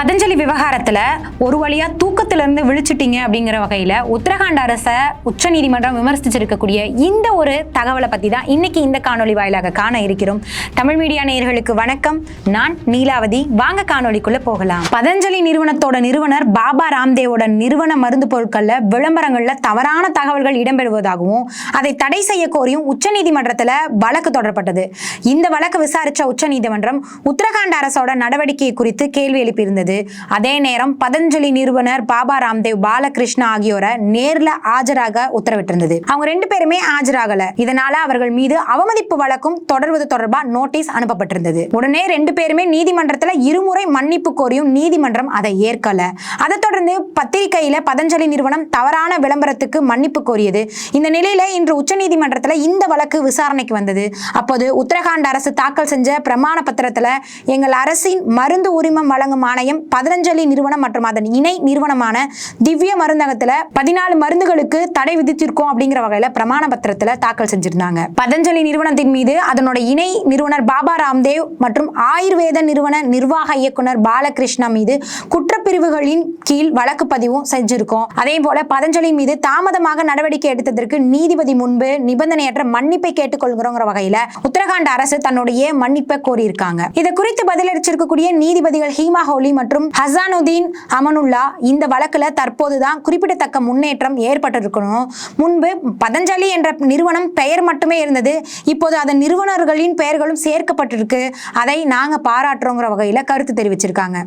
பதஞ்சலி விவகாரத்துல ஒரு வழியா தூக்க இருந்து விழிச்சிட்டீங்க அப்படிங்கிற வகையில உத்தரகாண்ட் அரசை உச்சநீதிமன்றம் விமர்சிச்சிருக்கக்கூடிய இந்த ஒரு தகவலை பத்தி தான் இன்னைக்கு இந்த காணொளி வாயிலாக காண இருக்கிறோம். தமிழ் மீடியா நேயர்களுக்கு வணக்கம். நான் நீலாவதி. வாங்க காணொளிக்குள்ள போகலாம். பதஞ்சலி நிறுவனத்தோட நிறுவனர் பாபா ராம்தேவோட நிறுவன மருந்து பொருட்கள்ல விளம்பரங்கள்ல தவறான தகவல்கள் இடம்பெறுவதாகவும் அதை தடை செய்ய கோரியும் உச்சநீதிமன்றத்துல வழக்கு தொடரப்பட்டது. இந்த வழக்கு விசாரிச்ச உச்சநீதிமன்றம் உத்தரகாண்ட் அரசோட நடவடிக்கை குறித்து கேள்வி எழுப்பியிருந்தது. அதே நேரம் பதஞ்சலி நிறுவனர் பாபா ராம்தேவ் பாலகிருஷ்ணா ஆகியோரை நேர்ல ஆஜராக உத்தரவிட்டிருந்தது. அவங்க ரெண்டு பேருமே ஆஜராகல. இதனால அவர்கள் மீது அவமதிப்பு வழக்கும் தொடர்வது தொடர்பா நோட்டீஸ் அனுப்பப்பட்டிருந்தது. உடனே ரெண்டு பேருமே நீதிமன்றத்துல இருமுறை மன்னிப்பு கோரியும் நீதிமன்றம் அதை ஏற்கல. அதை தொடர்ந்து பத்திரிகையில பதஞ்சலி நிறுவனம் தவறான விளம்பரத்துக்கு மன்னிப்பு கோரியது. இந்த நிலையில இன்று உச்சநீதிமன்றத்துல இந்த வழக்கு விசாரணைக்கு வந்தது. அப்போது உத்தரகாண்ட் அரசு தாக்கல் செஞ்ச பிரமாண பத்திரத்துல எங்கள் அரசின் மருந்து உரிமம் வழங்கும் ஆணையம் பதஞ்சலி நிறுவனம் மற்றும் அதன் இணை நிறுவனமான தொடர்பான திவ்ய மருந்தகத்துல பதினாலு மருந்துகளுக்கு தடை விதித்திருக்கோம் அப்படிங்கிற வகையில பிரமாண பத்திரத்துல தாக்கல் செஞ்சிருந்தாங்க. பதஞ்சலி நிறுவனத்தின் மீது அதனோட இணை நிறுவனர் பாபா ராம்தேவ் மற்றும் ஆயுர்வேத நிறுவன நிர்வாக இயக்குனர் பாலகிருஷ்ணா மீது குற்றப்பிரிவுகளின் கீழ் வழக்கு பதிவும் செஞ்சிருக்கோம். அதே போல பதஞ்சலி மீது தாமதமாக நடவடிக்கை எடுத்ததற்கு நீதிபதி முன்பு நிபந்தனையற்ற மன்னிப்பை கேட்டுக்கொள்கிறோங்கிற வகையில உத்தரகாண்ட் அரசு தன்னுடைய மன்னிப்பை கோரியிருக்காங்க. இது குறித்து பதிலளிச்சிருக்கக்கூடிய நீதிபதிகள் ஹீமா ஹோலி மற்றும் ஹசானுதீன் அமனுல்லா இந்த வழக்குல தற்போதுதான் குறிப்பிடத்தக்க முன்னேற்றம் ஏற்பட்டிருக்கணும். முன்பு பதஞ்சலி என்ற நிறுவனம் பெயர் மட்டுமே இருந்தது. இப்போது அதன் நிறுவனர்களின் பெயர்களும் சேர்க்கப்பட்டிருக்கு. அதை நாங்கள் பாராட்டுறோங்கிற வகையில் கருத்து தெரிவிச்சிருக்காங்க.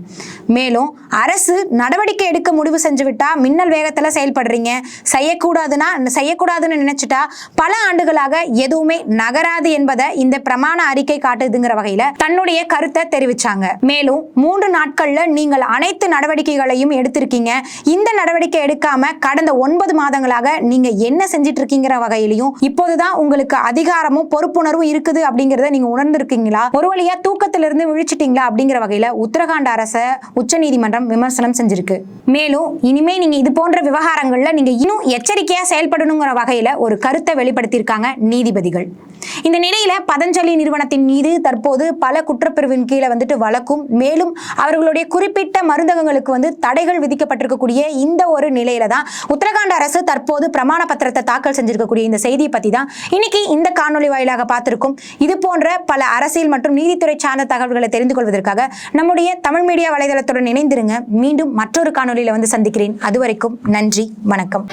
மேலும் அரசு நடவடிக்கை எடுக்க முடிவு செஞ்சு விட்டா மின்னல் வேகத்தில் செயல்படுறீங்க. செய்யக்கூடாதுன்னா செய்யக்கூடாதுன்னு நினைச்சிட்டா பல ஆண்டுகளாக எதுவுமே நகராது என்பதை இந்த பிரமாண அறிக்கை காட்டுதுங்கிற வகையில தன்னுடைய கருத்தை தெரிவிச்சாங்க. மேலும் மூன்று நாட்கள்ல நீங்கள் அனைத்து நடவடிக்கைகளையும் எடுத்திருக்கீங்க. இந்த நடவடிக்கை எடுக்காம கடந்த ஒன்பது மாதங்களாக நீங்க என்ன செஞ்சிட்டு இருக்கீங்கிற வகையிலையும் இப்போதுதான் உங்களுக்கு அதிகாரமும் பொறுப்புணர்வும் இருக்குது அப்படிங்கறத நீங்க உணர்ந்திருக்கீங்களா? ஒரு வழியா தூக்கத்திலிருந்து விழிச்சிட்டீங்களா அப்படிங்கிற வகையில உத்தரகாண்ட் அரச உச்சநீதிமன்றம் விமர்சனம் செஞ்சிருக்கு. மேலும் இனிமே நீங்க இது போன்ற விவகாரங்கள்ல நீங்க இன்னும் எச்சரிக்கையா செயல்படணுங்கிற வகையில ஒரு கருத்தை வெளிப்படுத்தியிருக்காங்க நீதிபதிகள். இந்த நிலையில பதஞ்சலி நிறுவனத்தின் மீது தற்போது பல குற்றப்பிரிவின் கீழே வந்துட்டு வழக்கும் மேலும் அவர்களுடைய குறிப்பிட்ட மருந்தகங்களுக்கு வந்து தடைகள் விதிக்கப்பட்டு இருக்கக்கூடிய இந்த ஒரு நிலையில தான் உத்தரகாண்ட் அரசு தற்போது பிரமாண பத்திரத்தை தாக்கல் செஞ்சிருக்கக்கூடிய இந்த செய்தியை பத்தி தான் இன்னைக்கு இந்த காணொளி வாயிலாக பார்த்திருக்கும். இது போன்ற பல அரசியல் மற்றும் நீதித்துறை சார்ந்த தகவல்களை தெரிந்து கொள்வதற்காக நம்முடைய தமிழ் மீடியா வலைதளத்துடன் இணைந்திருங்க. மீண்டும் மற்றொரு காணொளியில வந்து சந்திக்கிறேன். அதுவரைக்கும் நன்றி வணக்கம்.